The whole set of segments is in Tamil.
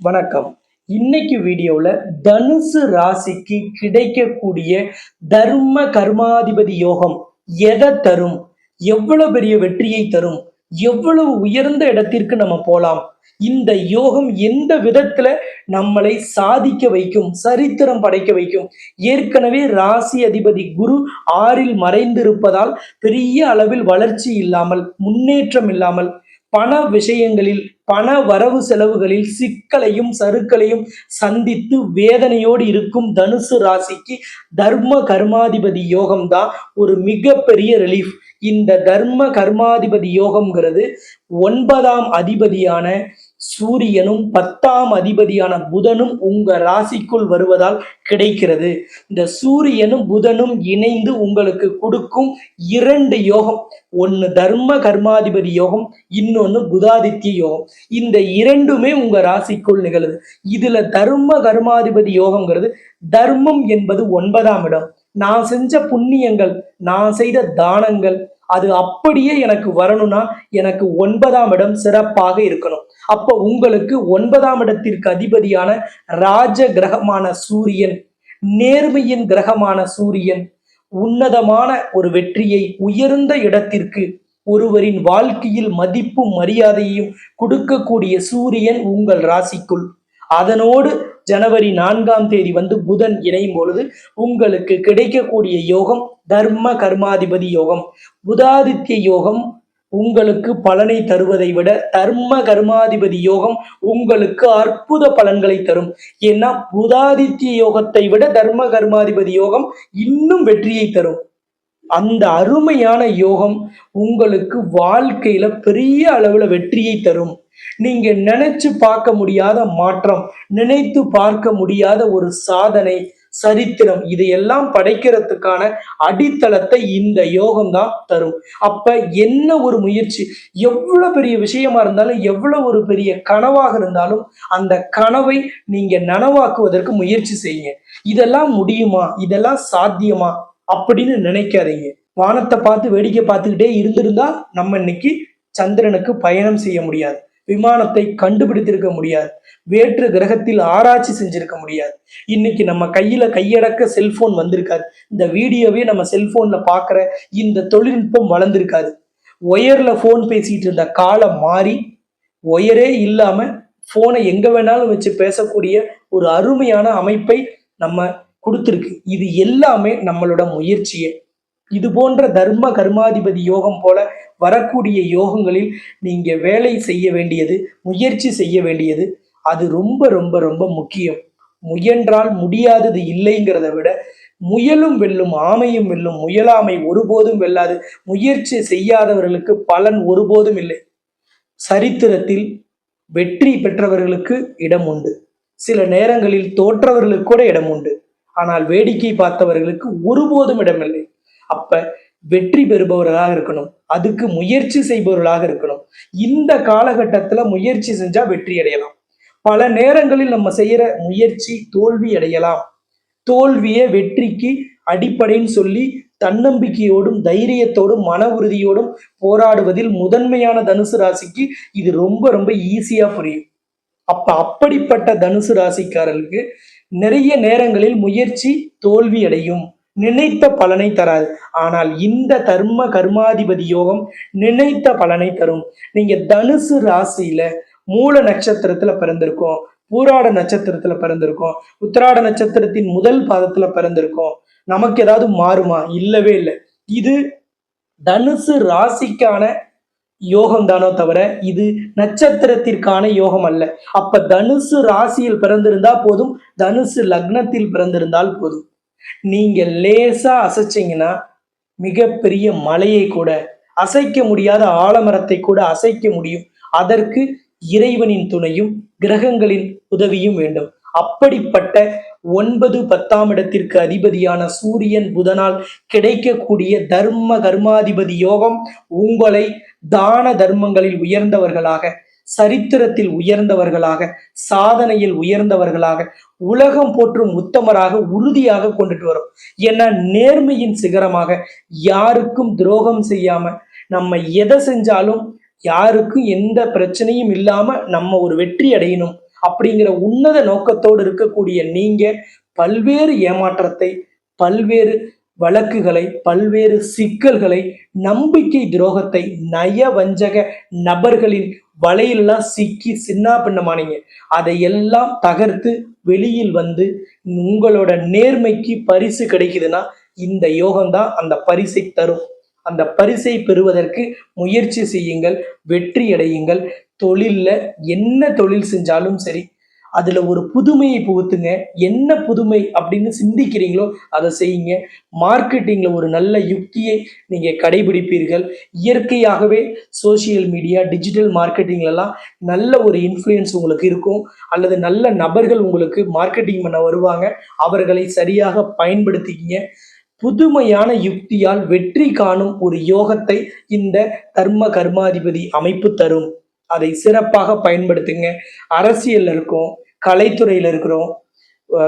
வணக்கம். இன்னைக்கு வீடியோவில் தனுசு ராசிக்கு கிடைக்கக்கூடிய தர்ம கர்மாதிபதி யோகம் எதை தரும்? எவ்வளவு பெரிய வெற்றியை தரும்? எவ்வளவு உயர்ந்த இடத்திற்கு நம்ம போலாம்? இந்த யோகம் எந்த விதத்துல நம்மளை சாதிக்க வைக்கும் சரித்திரம் படைக்க வைக்கும்? ஏற்கனவே ராசி அதிபதி குரு ஆறில் மறைந்திருப்பதால் பெரிய அளவில் வளர்ச்சி இல்லாமல் முன்னேற்றம் இல்லாமல் பண விஷயங்களில் பண வரவு செலவுகளில் சிக்கலையும் சருக்களையும் சந்தித்து வேதனையோடு இருக்கும் தனுசு ராசிக்கு தர்ம கர்மாதிபதி யோகம் தான் ஒரு மிகப்பெரிய ரிலீஃப் இந்த தர்ம கர்மாதிபதி யோகம்ங்கிறது ஒன்பதாம் அதிபதியான சூரியனும் பத்தாம் அதிபதியான புதனும் உங்க ராசிக்குள் வருவதால் கிடைக்கிறது. இந்த சூரியனும் புதனும் இணைந்து உங்களுக்கு கொடுக்கும் இரண்டு யோகம். ஒன்னு தர்ம கர்மாதிபதி யோகம் இன்னொன்னு புதாதித்ய யோகம். இந்த இரண்டுமே உங்க ராசிக்குள் நிகழுது. இதுல தர்ம கர்மாதிபதி யோகம்ங்கிறது தர்மம் என்பது ஒன்பதாம் இடம். நான் செஞ்ச புண்ணியங்கள் நான் செய்த தானங்கள் அது அப்படியே எனக்கு வரணும்னா எனக்கு ஒன்பதாம் இடம் சிறப்பாக இருக்கணும். அப்போ உங்களுக்கு ஒன்பதாம் இடத்திற்கு அதிபதியான ராஜ கிரகமான சூரியன் நேர்மையின் கிரகமான சூரியன் உன்னதமான ஒரு வெற்றியை உயர்ந்த இடத்திற்கு ஒருவரின் வாழ்க்கையில் மதிப்பும் மரியாதையும் கொடுக்கக்கூடிய சூரியன் உங்கள் ராசிக்குள். அதனோடு ஜனவரி நான்காம் தேதி வந்து புதன் இணையும் பொழுது உங்களுக்கு கிடைக்கக்கூடிய யோகம் தர்ம கர்மாதிபதி யோகம் புதாதித்ய யோகம் உங்களுக்கு பலனை தருவதை விட தர்ம கர்மாதிபதி யோகம் உங்களுக்கு அற்புத பலன்களை தரும். ஏன்னா புதாதித்ய யோகத்தை விட தர்ம கர்மாதிபதி யோகம் இன்னும் வெற்றியை தரும். அந்த அருமையான யோகம் உங்களுக்கு வாழ்க்கையில பெரிய அளவுல வெற்றியை தரும். நீங்க நினைச்சு பார்க்க முடியாத மாற்றம் நினைத்து பார்க்க முடியாத ஒரு சாதனை சரித்திரம் இதையெல்லாம் படைக்கிறதுக்கான அடித்தளத்தை இந்த யோகம் தான் தரும். அப்ப என்ன ஒரு முயற்சி? எவ்வளவு பெரிய விஷயமா இருந்தாலும் எவ்வளவு ஒரு பெரிய கனவாக இருந்தாலும் அந்த கனவை நீங்க நனவாக்குவதற்கு முயற்சி செய்யுங்க. இதெல்லாம் முடியுமா? இதெல்லாம் சாத்தியமா? அப்படின்னு நினைக்காதீங்க. வானத்தை பார்த்து வேடிக்கை பார்த்துக்கிட்டே இருந்திருந்தா நம்ம இன்னைக்கு சந்திரனுக்கு பயணம் செய்ய முடியாது. விமானத்தை கண்டுபிடித்திருக்க முடியாது. வேற்று கிரகத்தில் ஆராய்ச்சி செஞ்சிருக்க முடியாது. இன்னைக்கு நம்ம கையில கையடக்க செல்போன் வந்திருக்காது. இந்த வீடியோவே நம்ம செல்போன்ல பார்க்குற இந்த தொழில்நுட்பம் வளர்ந்திருக்காது. ஒயர்ல ஃபோன் பேசிட்டு இருந்த காலம் மாறி ஒயரே இல்லாம ஃபோனை எங்க வேணாலும் வச்சு பேசக்கூடிய ஒரு அருமையான அமைப்பை நம்ம கொடுத்துருக்கு. இது எல்லாமே நம்மளோட முயற்சியே. இது போன்ற தர்ம கர்மாதிபதி யோகம் போல வரக்கூடிய யோகங்களில் நீங்க வேலை செய்ய வேண்டியது முயற்சி செய்ய வேண்டியது அது ரொம்ப ரொம்ப ரொம்ப முக்கியம். முயன்றால் முடியாதது இல்லைங்கிறத விட முயலும் வெல்லும் ஆமையும் வெல்லும் முயலாமை ஒருபோதும் வெல்லாது முயற்சி செய்யாதவர்களுக்கு பலன் ஒருபோதும் இல்லை. சரித்திரத்தில் வெற்றி பெற்றவர்களுக்கு இடம் உண்டு. சில நேரங்களில் தோற்றவர்களுக்கு கூட இடம் உண்டு. ஆனால் வேடிக்கை பார்த்தவர்களுக்கு ஒருபோதும் இடமில்லை. அப்ப வெற்றி பெறுபவர்களாக இருக்கணும். அதுக்கு முயற்சி செய்பவர்களாக இருக்கணும். இந்த காலகட்டத்துல முயற்சி செஞ்சா வெற்றி அடையலாம். பல நேரங்களில் நம்ம செய்யற முயற்சி தோல்வி அடையலாம். தோல்வியே வெற்றிக்கு அடிப்படைன்னு சொல்லி தன்னம்பிக்கையோடும் தைரியத்தோடும் மன உறுதியோடும் போராடுவதில் முதன்மையான தனுசு ராசிக்கு இது ரொம்ப ரொம்ப ஈஸியா புரியும். அப்ப அப்படிப்பட்ட தனுசு ராசிக்காரர்களுக்கு நிறைய நேரங்களில் முயற்சி தோல்வி அடையும் நினைத்த பலனை தராது. ஆனால் இந்த தர்ம கர்மாதிபதி யோகம் நினைத்த பலனை தரும். நீங்க தனுசு ராசியில மூல நட்சத்திரத்துல பிறந்திருக்கோம். பூராட நட்சத்திரத்துல பிறந்திருக்கோம். உத்திராட நட்சத்திரத்தின் முதல் பாதத்துல பிறந்திருக்கோம். நமக்கு ஏதாவது மாறுமா? இல்லவே இல்லை. இது தனுசு ராசிக்கான யோகம் தானோ தவிர இது நட்சத்திரத்திற்கான யோகம் அல்ல அப்ப தனுசு ராசியில் பிறந்திருந்தா போதும் தனுசு லக்னத்தில் பிறந்திருந்தால் போதும். நீங்க லேசா அசைச்சிங்கன்னா மிகப்பெரிய மலையை கூட அசைக்க முடியாத ஆலமரத்தை கூட அசைக்க முடியும். அதற்கு இறைவனின் துணையும் கிரகங்களின் உதவியும் வேண்டும். அப்படிப்பட்ட ஒன்பது பத்தாம் இடத்திற்கு அதிபதியான சூரியன் புதனால் கிடைக்கக்கூடிய தர்ம கர்மாதிபதி யோகம் உங்களை தான தர்மங்களில் உயர்ந்தவர்களாக சரித்திரத்தில் உயர்ந்தவர்களாக சாதனையில் உயர்ந்தவர்களாக உலகம் போற்றும் உத்தமராக உறுதியாக கொண்டுட்டு வரும். ஏன்னா நேர்மையின் சிகரமாக யாருக்கும் துரோகம் செய்யாம நம்ம எதை செஞ்சாலும் யாருக்கும் எந்த பிரச்சனையும் இல்லாம நம்ம ஒரு வெற்றி அடையணும். அப்படிங்கிற உன்னத நோக்கத்தோடு இருக்கக்கூடிய நீங்க பல்வேறு ஏமாற்றத்தை பல்வேறு வழக்குகளை பல்வேறு சிக்கல்களை நம்பிக்கை துரோகத்தை நய வஞ்சக நபர்களின் வலையிலெல்லாம் சிக்கி சின்ன பின்னமானீங்க. அதையெல்லாம் தகர்த்து வெளியில் வந்து உங்களோட நேர்மைக்கு பரிசு கிடைக்குதுன்னா இந்த யோகம்தான் அந்த பரிசை தரும். அந்த பரிசை பெறுவதற்கு முயற்சி செய்யுங்கள் வெற்றி அடையுங்கள் தொழிலில் என்ன தொழில் செஞ்சாலும் சரி அதில் ஒரு புதுமையை புகுத்துங்க. என்ன புதுமை அப்படின்னு சிந்திக்கிறீங்களோ அதை செய்யுங்க. மார்க்கெட்டிங்கில் ஒரு நல்ல யுக்தியை நீங்கள் கடைபிடிப்பீர்கள். இயற்கையாகவே சோஷியல் மீடியா டிஜிட்டல் மார்க்கெட்டிங்லலாம் நல்ல ஒரு இன்ஃப்ளூயன்ஸ் உங்களுக்கு இருக்கும். அல்லது நல்ல நபர்கள் உங்களுக்கு மார்க்கெட்டிங் பண்ண வருவாங்க. அவர்களை சரியாக பயன்படுத்திக்கிங்க. புதுமையான யுக்தியால் வெற்றி காணும் ஒரு யோகத்தை இந்த கர்ம கர்மாதிபதி அமைப்பு தரும். அதை சிறப்பாக பயன்படுத்துங்க. அரசியல்ல இருக்கோம் கலைத்துறையில இருக்கிறோம்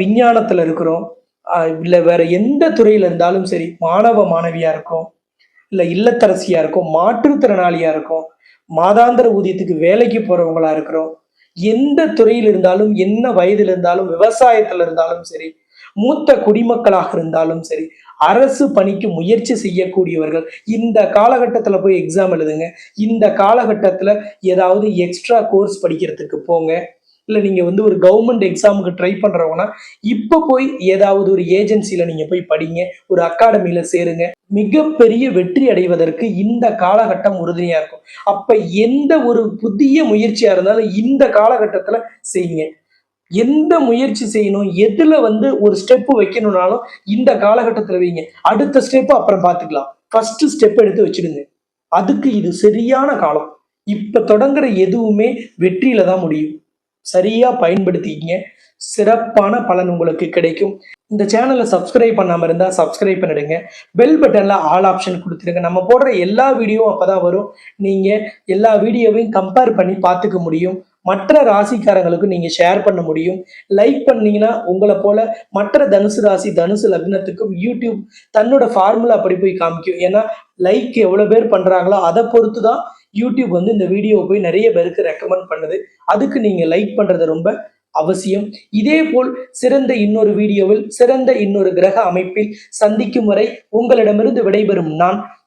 விஞ்ஞானத்துல இருக்கிறோம். இல்லை இல்ல வேற எந்த துறையில இருந்தாலும் சரி மாணவ மாணவியா இருக்கும் இல்ல இல்லத்தரசியா இருக்கும் மாற்றுத்திறனாளியா இருக்கும் மாதாந்திர ஊதியத்துக்கு வேலைக்கு போறவங்களா இருக்கிறோம். எந்த துறையில் இருந்தாலும் என்ன வயதில் இருந்தாலும் விவசாயத்துல இருந்தாலும் சரி மூத்த குடிமக்களாக இருந்தாலும் சரி அரசு பணிக்கு முயற்சி செய்யக்கூடியவர்கள் இந்த காலகட்டத்தில் போய் எக்ஸாம் எழுதுங்க. இந்த காலகட்டத்தில் ஏதாவது எக்ஸ்ட்ரா கோர்ஸ் படிக்கிறதுக்கு போங்க. இல்லை நீங்கள் வந்து ஒரு கவர்மெண்ட் எக்ஸாமுக்கு ட்ரை பண்ணுறவங்கன்னா இப்போ போய் ஏதாவது ஒரு ஏஜென்சியில் நீங்கள் போய் படிங்க ஒரு அகாடமியில் சேருங்க. மிகப்பெரிய வெற்றி அடைவதற்கு இந்த காலகட்டம் உறுதுணையாக இருக்கும். அப்போ எந்த ஒரு புதிய முயற்சியாக இருந்தாலும் இந்த காலகட்டத்தில் செய்யுங்க. எந்த முயற்சி செய்யணும் எதுல வந்து ஒரு ஸ்டெப் வைக்கணும்னாலும் இந்த காலகட்டத்தில் வைங்க. அடுத்த ஸ்டெப் அப்புறம் பார்த்துக்கலாம். ஃபர்ஸ்ட் ஸ்டெப் எடுத்து வச்சிருங்க அதுக்கு இது சரியான காலம். இப்ப தொடங்குற எதுவுமே வெற்றியில தான் முடியும். சரியா பயன்படுத்திக்கிங்க. சிறப்பான பலன் உங்களுக்கு கிடைக்கும். இந்த சேனலை சப்ஸ்கிரைப் பண்ணாம இருந்தா சப்ஸ்கிரைப் பண்ணிடுங்க. பெல் பட்டன்ல ஆல் ஆப்ஷன் கொடுத்துருங்க நம்ம போடுற எல்லா வீடியோவும் அப்பதான் வரும். நீங்க எல்லா வீடியோவையும் கம்பேர் பண்ணி பார்த்துக்க முடியும். மற்ற ராசிக்காரங்களுக்கு நீங்க ஷேர் பண்ண முடியும். லைக் பண்ணீங்கன்னா உங்களை போல மற்ற தனுசு ராசி தனுசு லக்னத்துக்கும் யூடியூப் தன்னோட ஃபார்முலா அப்படி போய் காமிக்கும். ஏன்னா லைக் எவ்வளவு பேர் பண்றாங்களோ அதை பொறுத்து தான் யூடியூப் வந்து இந்த வீடியோவை போய் நிறைய பேருக்கு ரெக்கமெண்ட் பண்ணுது. அதுக்கு நீங்க லைக் பண்றது ரொம்ப அவசியம். இதே போல் சிறந்த இன்னொரு வீடியோவில் சிறந்த இன்னொரு கிரக அமைப்பில் சந்திக்கும் வரை உங்களிடமிருந்து விடைபெறும் நான்